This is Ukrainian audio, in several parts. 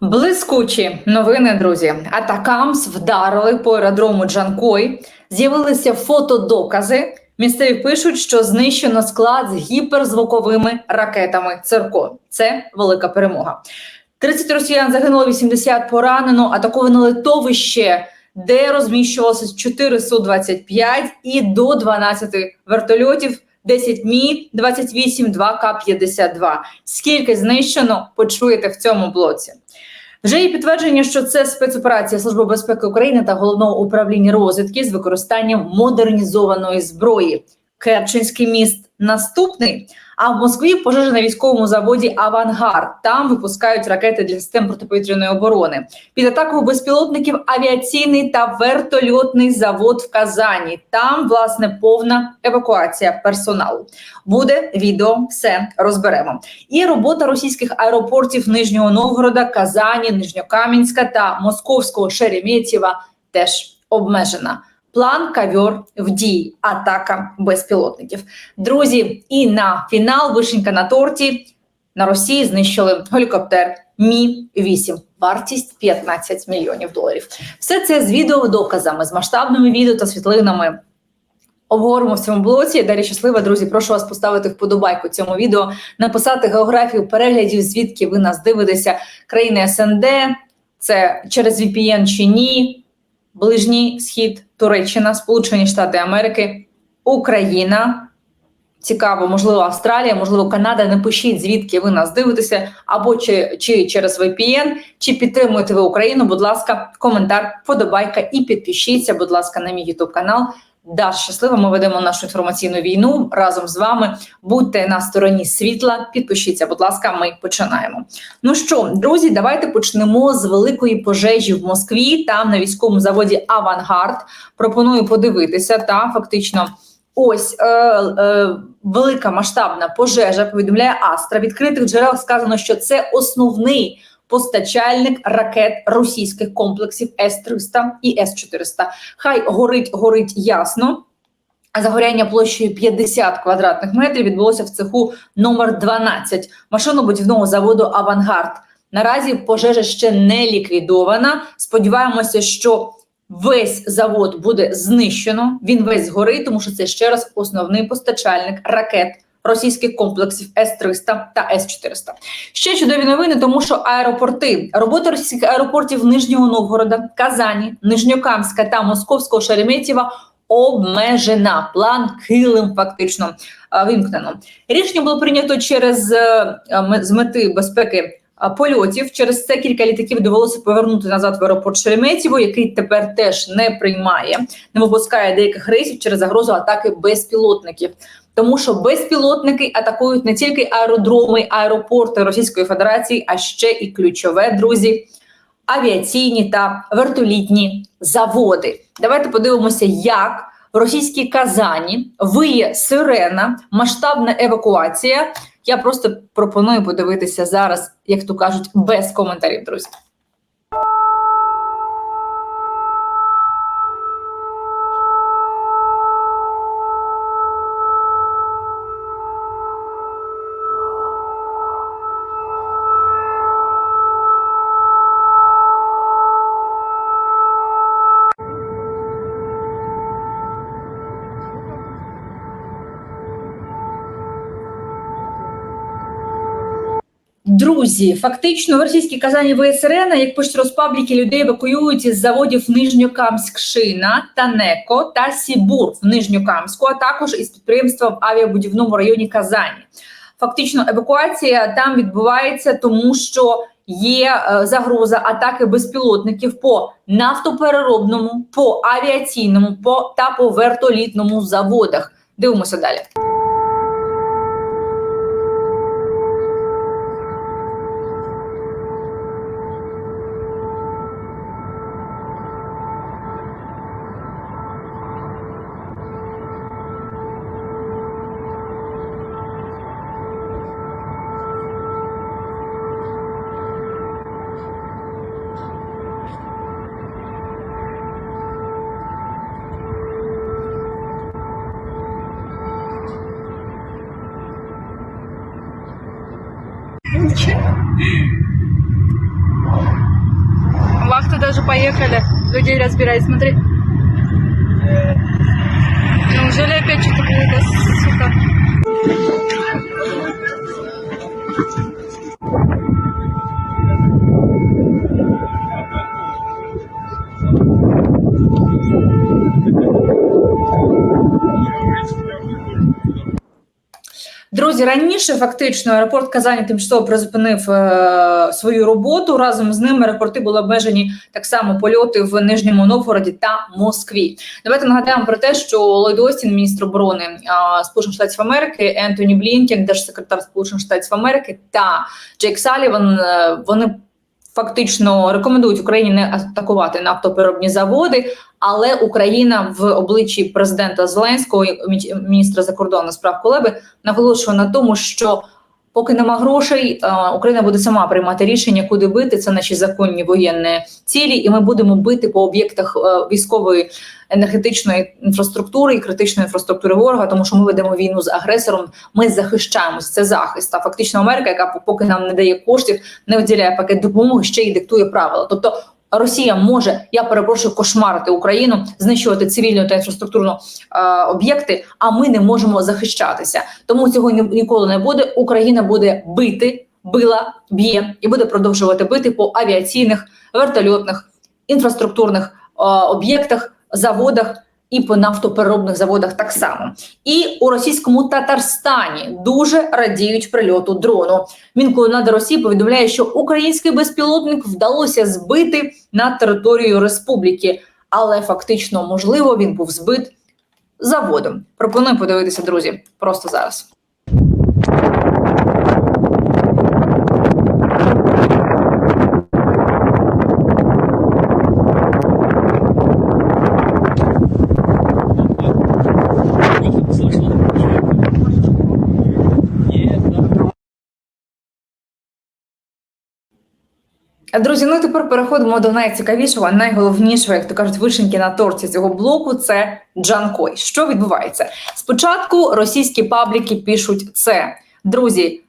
Блискучі новини, друзі, атакамс вдарили по аеродрому Джанкой. З'явилися фотодокази. Місцеві пишуть, що знищено склад з гіперзвуковими ракетами. Цирко це велика перемога. 30 росіян загинуло, 80 поранено, атаковано литовище де розміщувалося 4 Су-25 і до 12 вертольотів. 10 Мі, 28, 2 К-52. Скільки знищено, почуєте в цьому блоці. Вже є підтвердження, що це спецоперація Служби безпеки України та головного управління розвідки з використанням модернізованої зброї. Керченський міст наступний. А в Москві пожежа на військовому заводі Авангард. Там випускають ракети для систем протиповітряної оборони. Під атакою безпілотників авіаційний та вертольотний завод в Казані. Там власне повна евакуація персоналу. Буде відео, все розберемо. І робота російських аеропортів Нижнього Новгорода, Казані, Нижньокам'янська та Московського Шереметьєва теж обмежена. План кавьор в дії, атака безпілотників. Друзі, і на фінал вишенька на торті на Росії знищили гелікоптер Мі 8 вартість 15 мільйонів доларів. Все це з відеодоказами, з масштабними відео та світлинами. Обговоримо в цьому блоці. Далі щаслива, друзі. Прошу вас поставити вподобайку цьому відео, написати географію переглядів, звідки ви нас дивитеся. Країни СНД, це через VPN чи ні. Ближній Схід, Туреччина, Сполучені Штати Америки, Україна. Цікаво, можливо, Австралія, можливо, Канада. Напишіть, звідки ви нас дивитеся, або чи, чи через VPN, чи підтримуєте ви Україну. Будь ласка, коментар, подобайка і підпишіться, будь ласка, на мій YouTube канал. Да, щасливо, ми ведемо нашу інформаційну війну разом з вами. Будьте на стороні світла, підпишіться, будь ласка, ми починаємо. Ну що, друзі, давайте почнемо з великої пожежі в Москві. Там на військовому заводі Авангард. Пропоную подивитися. Та фактично, ось е, е, велика масштабна пожежа. Повідомляє Астра. Відкритих джерел сказано, що це основний постачальник ракет російських комплексів С-300 і С-400. Хай горить, горить ясно. Загоряння площею 50 квадратних метрів відбулося в цеху номер 12 машинобудівного заводу Авангард. Наразі пожежа ще не ліквідована. Сподіваємося, що весь завод буде знищено. Він весь згорить, тому що це ще раз основний постачальник ракет російських комплексів С-300 та С-400. Ще чудові новини, тому що аеропорти, робота російських аеропортів Нижнього Новгорода, Казані, Нижньокамська та Московського Шереметьєва обмежена. План килим фактично вимкнено. Рішення було прийнято через з мети безпеки. Польотів через це кілька літаків довелося повернути назад в аеропорт Шереметьєво, який тепер теж не приймає, не випускає деяких рейсів через загрозу атаки безпілотників тому що безпілотники атакують не тільки аеродроми, аеропорти Російської Федерації, а ще і ключове друзі. Авіаційні та вертолітні заводи. Давайте подивимося, як в російській Казані виє сирена, масштабна евакуація. Я просто пропоную подивитися зараз, як то кажуть, без коментарів, друзі. Друзі, фактично в російській Казані ВСРН, як пишуть розпабліки, людей евакуюють із заводів Нижньокамськ-Шина, Танеко та Сібур в Нижньокамську, а також із підприємства в авіабудівному районі Казані. Фактично, евакуація там відбувається, тому що є е, загроза атаки безпілотників по нафтопереробному, по авіаційному, по та по вертолітному заводах. Дивимося далі. Людей разбирает, смотри. Неужели опять что-то будет, сука? Друзі, раніше фактично аеропорт Казані тимчасово призупинив е, свою роботу. Разом з ним аеропорти були обмежені так само польоти в Нижньому Новгороді та Москві. Давайте нагадаємо про те, що Ллойд Остін, міністр оборони е, Сполучених Штатів Америки, Ентоні Блінкен, держсекретар Сполучених Штатів Америки та Джейк Саліван. е, вони фактично рекомендують Україні не атакувати нафтопереробні заводи. Але Україна в обличчі президента Зеленського, міністра закордонних справ Кулеби, наголошує на тому, що поки нема грошей, е, Україна буде сама приймати рішення, куди бити. Це наші законні воєнні цілі, і ми будемо бити по об'єктах е, військової енергетичної інфраструктури і критичної інфраструктури ворога, тому що ми ведемо війну з агресором. Ми захищаємось. Це захист. А фактично Америка, яка поки нам не дає коштів, не виділяє пакет допомоги, ще й диктує правила. Тобто. Росія може, я перепрошую, кошмарити Україну, знищувати цивільну та інфраструктурну е, об'єкти, а ми не можемо захищатися. Тому цього ні, ніколи не буде. Україна буде бити, била, б'є і буде продовжувати бити по авіаційних, вертольотних, інфраструктурних е, об'єктах, заводах і по нафтопереробних заводах так само. І у російському Татарстані дуже радіють прильоту дрону. Мінколонада Росії повідомляє, що український безпілотник вдалося збити на територію республіки, але фактично, можливо, він був збит заводом. Пропоную подивитися, друзі, просто зараз. Друзі, ну тепер переходимо до найцікавішого, найголовнішого, як то кажуть, вишеньки на торті цього блоку. Це Джанкой. Що відбувається? Спочатку російські пабліки пишуть це. Друзі,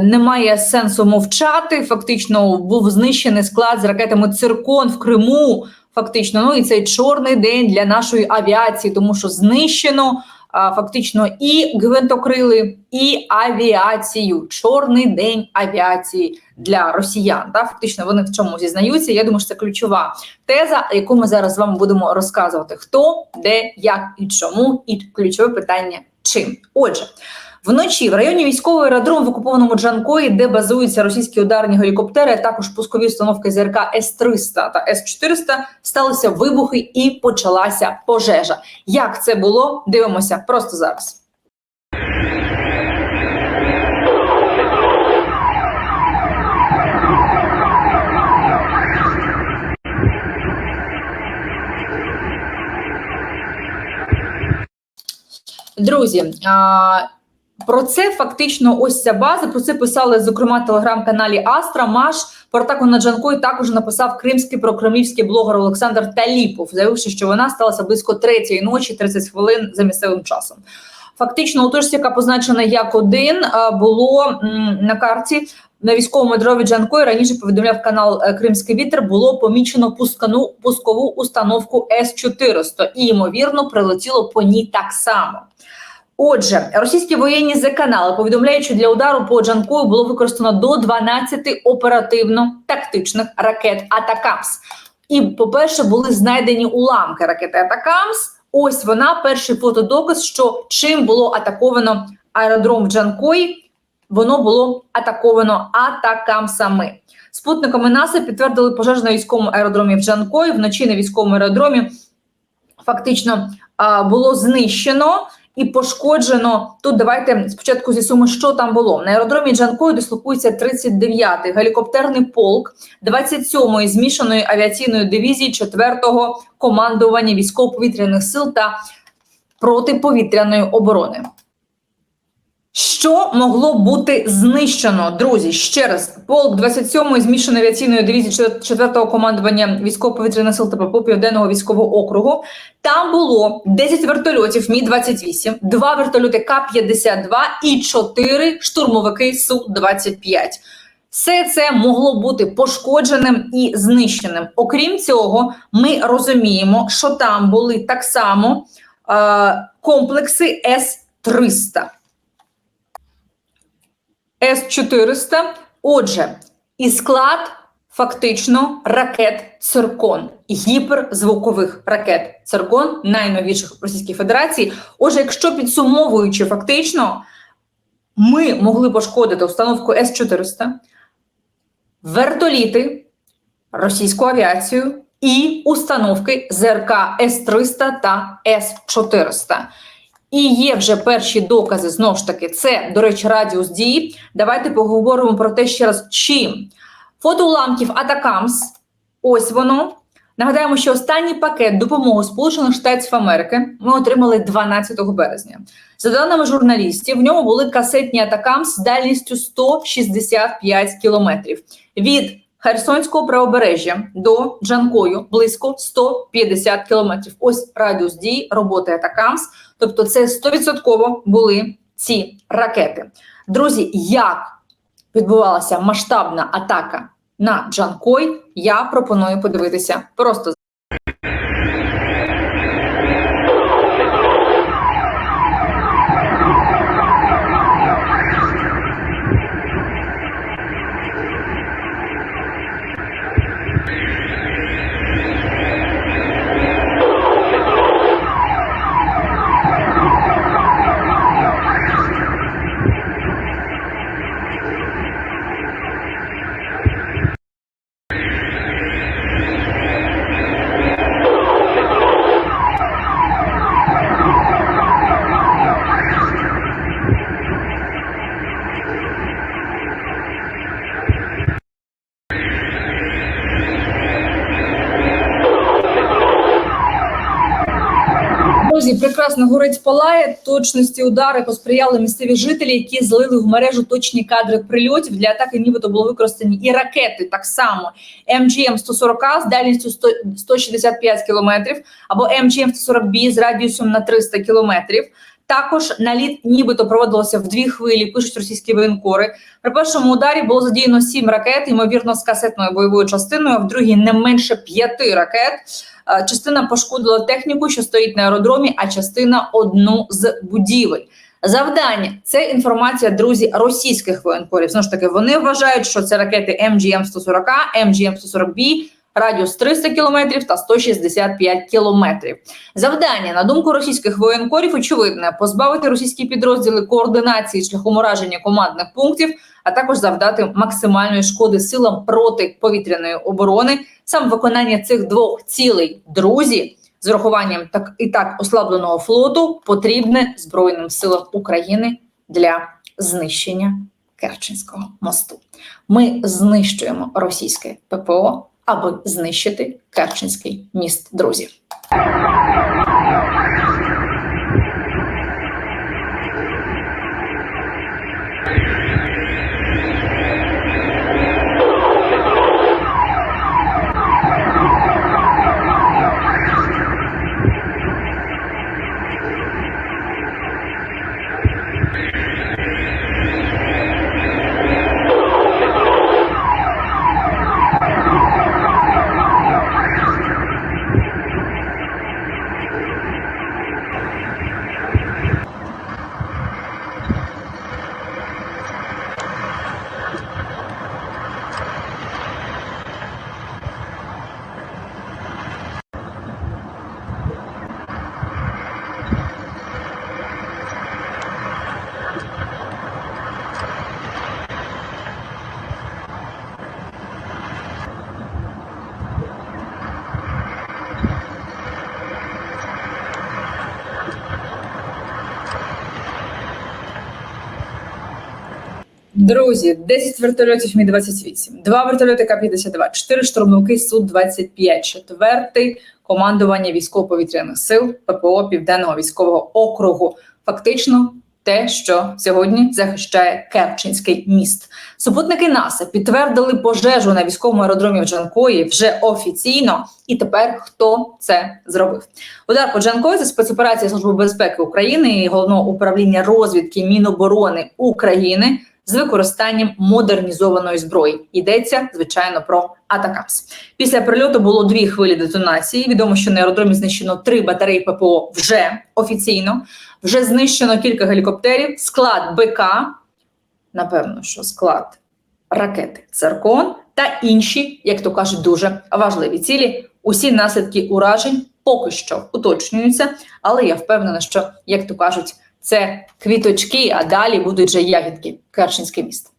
немає сенсу мовчати. Фактично був знищений склад з ракетами Циркон в Криму. Фактично, ну і цей чорний день для нашої авіації, тому що знищено фактично і гвинтокрили, і авіацію. Чорний день авіації для росіян. Та фактично вони в чому зізнаються. Я думаю, що це ключова теза, яку ми зараз з вами будемо розказувати: хто, де, як і чому, і ключове питання чим. Отже. Вночі в районі військового аеродрому в окупованому Джанкої, де базуються російські ударні гелікоптери, а також пускові установки ЗРК С-300 та С-400, сталися вибухи і почалася пожежа. Як це було? Дивимося просто зараз. Друзі, про це фактично ось ця база. Про це писали зокрема телеграм-каналі Астра. Маш про атаку на Джанкой також написав кримський прокремлівський блогер Олександр Таліпов, заявивши, що вона сталася близько третьої ночі, 30 хвилин за місцевим часом. Фактично, отож, яка позначена як один, було на карті на військовому дрові Джанкой. Раніше повідомляв канал е, Кримський вітер. Було помічено пускану пускову установку С-400 і ймовірно прилетіло по ній так само. Отже, російські воєнні з-канали повідомляють, що для удару по Джанкою було використано до 12 оперативно-тактичних ракет Атакамс. І, по-перше, були знайдені уламки ракети Атакамс. Ось вона, перший фотодоказ, що чим було атаковано аеродром в Джанкої, воно було атаковано атакамсами. Спутниками НАСА підтвердили пожежу на військовому аеродромі в Джанкої. Вночі на військовому аеродромі фактично було знищено і пошкоджено. Тут давайте спочатку з'ясуємо, що там було. На аеродромі Джанкою дислокується 39-й гелікоптерний полк 27-ї змішаної авіаційної дивізії 4-го командування військово-повітряних сил та протиповітряної оборони. Що могло бути знищено, друзі? Ще раз, полк 27-ї змішаної авіаційної дивізії 4-го командування військово-повітряних сил та ППО Південного військового округу. Там було 10 вертольотів Мі-28, 2 вертольоти К-52 і 4 штурмовики Су-25. Все це могло бути пошкодженим і знищеним. Окрім цього, ми розуміємо, що там були так само е, комплекси С-300. С-400. Отже, і склад фактично ракет Циркон, гіперзвукових ракет Циркон, найновіших в Російській Федерації. Отже, якщо підсумовуючи фактично, ми могли пошкодити установку С-400, вертоліти, російську авіацію і установки ЗРК С-300 та С-400. І є вже перші докази, знову ж таки, це, до речі, радіус дії. Давайте поговоримо про те ще раз, чим. Фото уламків Атакамс, ось воно. Нагадаємо, що останній пакет допомоги Сполучених Штатів Америки ми отримали 12 березня. За даними журналістів, в ньому були касетні Атакамс з дальністю 165 кілометрів. Від Херсонського правобережжя до Джанкою близько 150 кілометрів. Ось радіус дії роботи Атакамс. Тобто, це 100% були ці ракети. Друзі, як відбувалася масштабна атака на Джанкой, я пропоную подивитися просто прекрасно горить палає. Точності удари посприяли місцеві жителі, які злили в мережу точні кадри прильотів. Для атаки нібито було використані і ракети так само МГМ 140 з дальністю 100 165 кілометрів або МГМ 140 б з радіусом на 300 кілометрів. Також наліт нібито проводилося в дві хвилі. Пишуть російські воєнкори. При першому ударі було задіяно сім ракет, ймовірно, з касетною бойовою частиною. В другій не менше п'яти ракет. Е, Частина пошкодила техніку, що стоїть на аеродромі, а частина одну з будівель. Завдання це інформація, друзі, російських воєнкорів. Знову ж таки, вони вважають, що це ракети МГМ 140 МГМ 140 б радіус 300 кілометрів та 165 кілометрів. Завдання, на думку російських воєнкорів, очевидне позбавити російські підрозділи координації шляхом ураження командних пунктів, а також завдати максимальної шкоди силам протиповітряної оборони. Саме виконання цих двох цілей, друзі, з урахуванням так і так ослабленого флоту, потрібне Збройним силам України для знищення Керченського мосту. Ми знищуємо російське ППО, аби знищити Керченський міст, друзі. Друзі, 10 вертольотів Мі-28, 2 вертольоти К-52, 4 штурмовики Су-25, четвертий командування військово-повітряних сил ППО Південного військового округу. Фактично те, що сьогодні захищає Керченський міст. Супутники НАСА підтвердили пожежу на військовому аеродромі в Джанкої вже офіційно. І тепер хто це зробив? Удар по Джанкої це спецоперація Служби безпеки України і головного управління розвідки Міноборони України з використанням модернізованої зброї. Йдеться звичайно про Атакамс. Після прильоту було дві хвилі детонації. Відомо, що на аеродромі знищено три батареї ППО вже офіційно. Вже знищено кілька гелікоптерів, склад БК, напевно, що склад ракети Циркон та інші, як то кажуть, дуже важливі цілі. Усі наслідки уражень поки що уточнюються, але я впевнена, що, як то кажуть, це квіточки, а далі будуть вже ягідки. Керченське місто.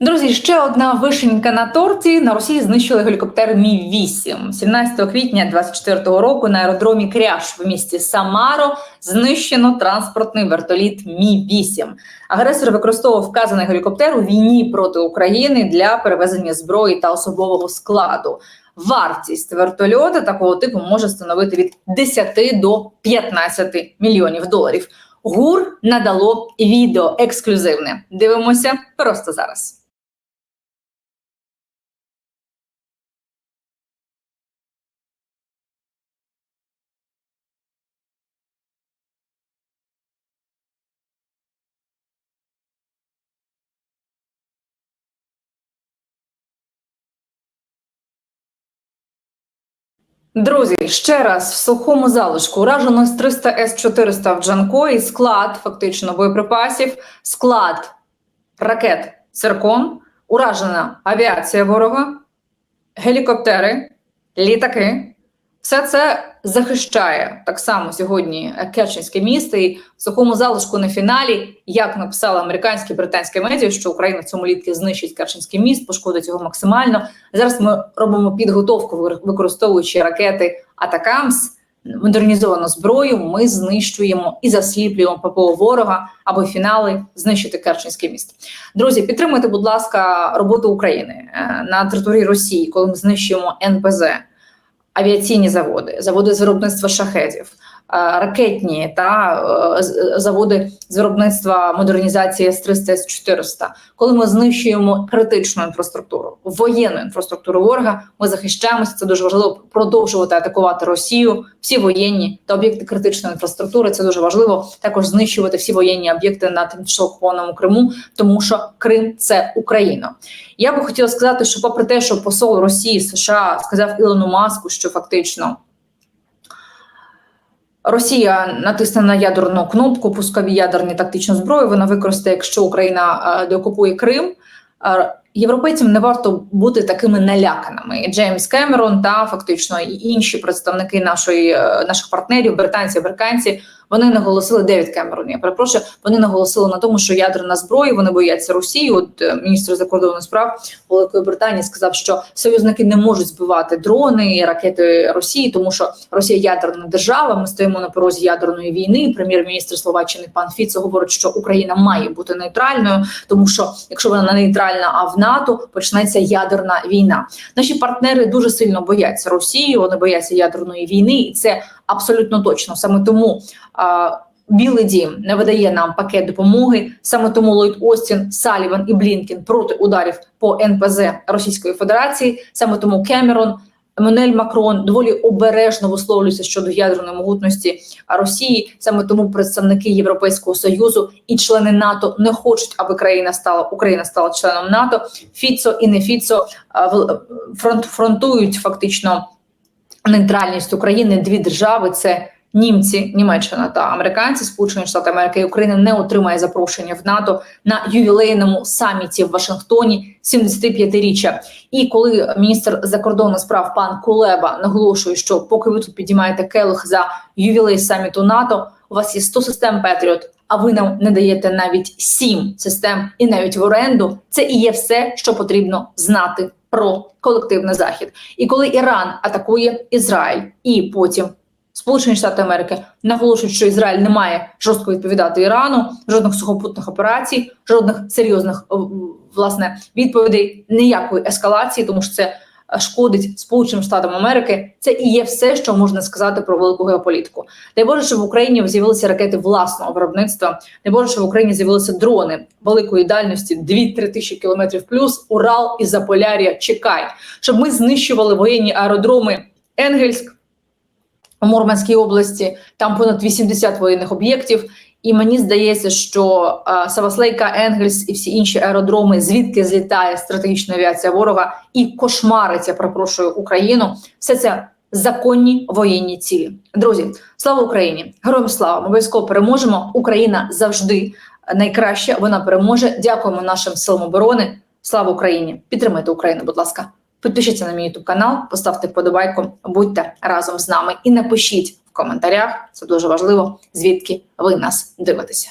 Друзі, ще одна вишенька на торті. На Росії знищили гелікоптер Мі 8 17 квітня 24 року на аеродромі Кряж в місті Самаро знищено транспортний вертоліт Мі 8 Агресор використовував вказаний гелікоптер у війні проти України для перевезення зброї та особового складу. Вартість вертольота такого типу може становити від 10 до 15 мільйонів доларів. ГУР надало відео ексклюзивне. Дивимося просто зараз. Друзі, ще раз в сухому залишку. Уражено з 300 С-400 в Джанкої, склад фактично боєприпасів, склад ракет «Циркон», уражена авіація ворога, гелікоптери, літаки. Все це захищає так само сьогодні Керченське місто. І в сухому залишку на фіналі, як написали американські і британські медіа, що Україна в цьому літки знищить Керченський міст, пошкодить його максимально. Зараз ми робимо підготовку, використовуючи ракети Атакамс, модернізовану зброю. Ми знищуємо і засліплюємо ППО ворога, аби фінали знищити Керченське міст. Друзі, підтримуйте, будь ласка, роботу України е, на території Росії, коли ми знищуємо НПЗ, авіаційні заводи, заводи з виробництва шахедів. Е, Ракетні та е, заводи з виробництва модернізації С-300, С-400. Коли ми знищуємо критичну інфраструктуру, воєнну інфраструктуру ворога, ми захищаємося. Це дуже важливо продовжувати атакувати Росію, всі воєнні та об'єкти критичної інфраструктури. Це дуже важливо. Також знищувати всі воєнні об'єкти на тимчасово окупованому Криму, тому що Крим це Україна. Я би хотіла сказати, що, попри те, що посол Росії США сказав Ілону Маску, що фактично. Росія натисне на ядерну кнопку, пускові ядерні тактичну зброю. Вона використає, якщо Україна е, деокупує Крим. Е, Європейцям не варто бути такими наляканими. Джеймс Кемерон та фактично і інші представники нашої е, наших партнерів, британці, американці, вони наголосили Девід Кемерон. Я перепрошую, вони наголосили на тому, що ядерна зброя, вони бояться Росії. От е, міністр закордонних справ Великої Британії сказав, що союзники не можуть збивати дрони і ракети Росії, тому що Росія ядерна держава. Ми стоїмо на порозі ядерної війни. Прем'єр-міністр Словаччини пан Фіцо говорить, що Україна має бути нейтральною, тому що якщо вона не нейтральна, а в НАТО почнеться ядерна війна. Наші партнери дуже сильно бояться Росії. Вони бояться ядерної війни, і це абсолютно точно. Саме тому Білий дім не видає нам пакет допомоги. Саме тому Ллойд Остін, Саліван і Блінкен проти ударів по НПЗ Російської Федерації. Саме тому Кемерон, Еммануель Макрон доволі обережно висловлюються щодо ядерної могутності Росії. Саме тому представники Європейського союзу і члени НАТО не хочуть, аби країна стала Україна стала членом НАТО. Фіцо і не Фіцо фронт фронтують фактично нейтральність України. Дві держави це. Німці, Німеччина та американці, Сполучені Штати Америки і Україна не отримає запрошення в НАТО на ювілейному саміті в Вашингтоні 75-річчя. І коли міністр закордонних справ пан Кулеба наголошує, що поки ви тут підіймаєте келих за ювілей саміту НАТО, у вас є 100 систем Петріот, а ви нам не даєте навіть 7 систем і навіть в оренду. Це і є все, що потрібно знати про колективний захід. І коли Іран атакує Ізраїль, і потім Сполучені Штати Америки наголошують, що Ізраїль не має жорстко відповідати Ірану, жодних сухопутних операцій, жодних серйозних власне відповідей, ніякої ескалації, тому що це шкодить Сполученим Штатам Америки. Це і є все, що можна сказати про велику геополітику. Дай Боже, щоб в Україні з'явилися ракети власного виробництва. Дай Боже, щоб в Україні з'явилися дрони великої дальності 2-3 тисячі кілометрів плюс. Урал і Заполяр'я чекай, щоб ми знищували воєнні аеродроми Енгельськ у Мурманській області. Там понад 80 воєнних об'єктів. І мені здається, що е, Саваслейка, Енгельс і всі інші аеродроми, звідки злітає стратегічна авіація ворога і кошмарить, я перепрошую Україну. Все це законні воєнні цілі. Друзі, слава Україні! Героям слава! Ми обов'язково переможемо. Україна завжди найкраща. Вона переможе. Дякуємо нашим силам оборони. Слава Україні! Підтримайте Україну, будь ласка. Підпишіться на мій YouTube канал, поставте вподобайку, будьте разом з нами і напишіть коментарях. Це дуже важливо. Звідки ви нас дивитеся?